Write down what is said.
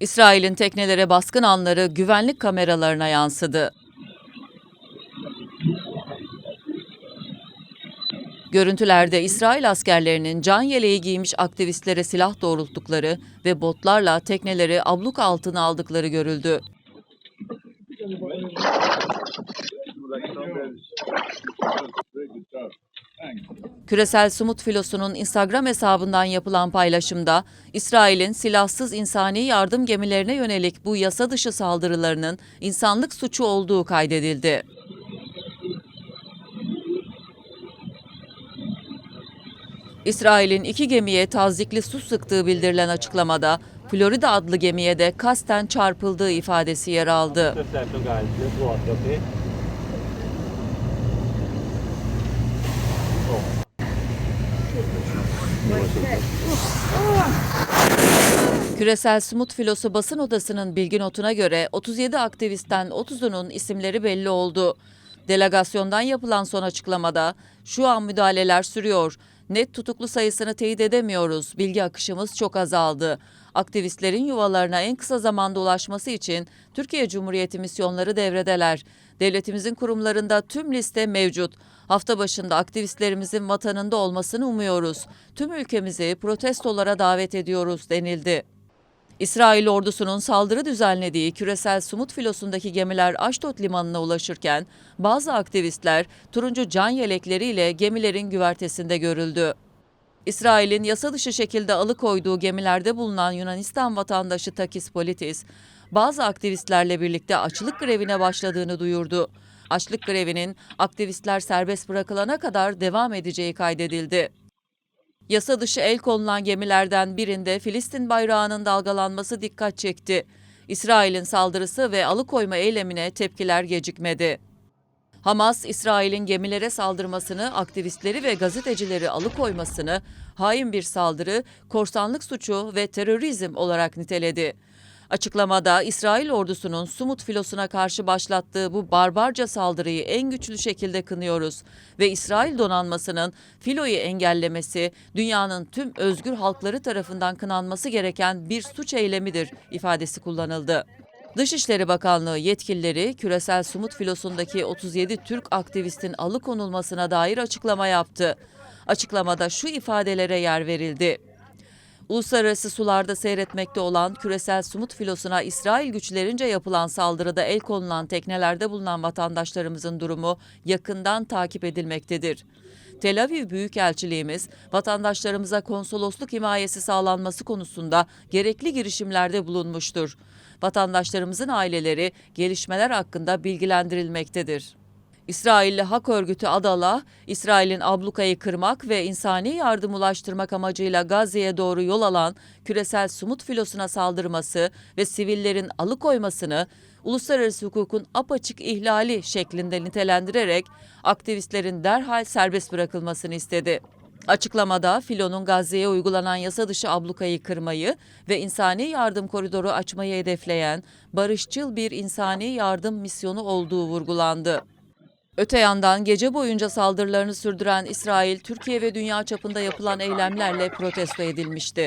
İsrail'in teknelere baskın anları güvenlik kameralarına yansıdı. Görüntülerde İsrail askerlerinin can yeleği giymiş aktivistlere silah doğrulttukları ve botlarla tekneleri abluk altına aldıkları görüldü. Küresel Sumut Filosu'nun Instagram hesabından yapılan paylaşımda İsrail'in silahsız insani yardım gemilerine yönelik bu yasa dışı saldırılarının insanlık suçu olduğu kaydedildi. İsrail'in iki gemiye tazikli su sıktığı bildirilen açıklamada Florida adlı gemiye de kasten çarpıldığı ifadesi yer aldı. Küresel Sumut Filosu basın odasının bilgi notuna göre 37 aktivistten 30'unun isimleri belli oldu. Delegasyondan yapılan son açıklamada şu an müdahaleler sürüyor. Net tutuklu sayısını teyit edemiyoruz. Bilgi akışımız çok azaldı. Aktivistlerin yuvalarına en kısa zamanda ulaşması için Türkiye Cumhuriyeti misyonları devredeler. Devletimizin kurumlarında tüm liste mevcut. Hafta başında aktivistlerimizin vatanında olmasını umuyoruz. Tüm ülkemizi protestolara davet ediyoruz denildi. İsrail ordusunun saldırı düzenlediği küresel Sumut filosundaki gemiler Aşdod limanına ulaşırken bazı aktivistler turuncu can yelekleriyle gemilerin güvertesinde görüldü. İsrail'in yasa dışı şekilde alıkoyduğu gemilerde bulunan Yunanistan vatandaşı Takis Politis, bazı aktivistlerle birlikte açlık grevine başladığını duyurdu. Açlık grevinin aktivistler serbest bırakılana kadar devam edeceği kaydedildi. Yasa dışı el konulan gemilerden birinde Filistin bayrağının dalgalanması dikkat çekti. İsrail'in saldırısı ve alıkoyma eylemine tepkiler gecikmedi. Hamas, İsrail'in gemilere saldırmasını, aktivistleri ve gazetecileri alıkoymasını hain bir saldırı, korsanlık suçu ve terörizm olarak niteledi. Açıklamada İsrail ordusunun Sumut filosuna karşı başlattığı bu barbarca saldırıyı en güçlü şekilde kınıyoruz ve İsrail donanmasının filoyu engellemesi dünyanın tüm özgür halkları tarafından kınanması gereken bir suç eylemidir ifadesi kullanıldı. Dışişleri Bakanlığı yetkilileri küresel Sumut filosundaki 37 Türk aktivistin alıkonulmasına dair açıklama yaptı. Açıklamada şu ifadelere yer verildi. Uluslararası sularda seyretmekte olan küresel sumut filosuna İsrail güçlerince yapılan saldırıda el konulan teknelerde bulunan vatandaşlarımızın durumu yakından takip edilmektedir. Tel Aviv Büyükelçiliğimiz vatandaşlarımıza konsolosluk himayesi sağlanması konusunda gerekli girişimlerde bulunmuştur. Vatandaşlarımızın aileleri gelişmeler hakkında bilgilendirilmektedir. İsrailli hak örgütü Adala, İsrail'in ablukayı kırmak ve insani yardım ulaştırmak amacıyla Gazze'ye doğru yol alan küresel sumut filosuna saldırması ve sivillerin alıkoymasını uluslararası hukukun apaçık ihlali şeklinde nitelendirerek aktivistlerin derhal serbest bırakılmasını istedi. Açıklamada filonun Gazze'ye uygulanan yasa dışı ablukayı kırmayı ve insani yardım koridoru açmayı hedefleyen barışçıl bir insani yardım misyonu olduğu vurgulandı. Öte yandan gece boyunca saldırılarını sürdüren İsrail, Türkiye ve dünya çapında yapılan eylemlerle protesto edilmişti.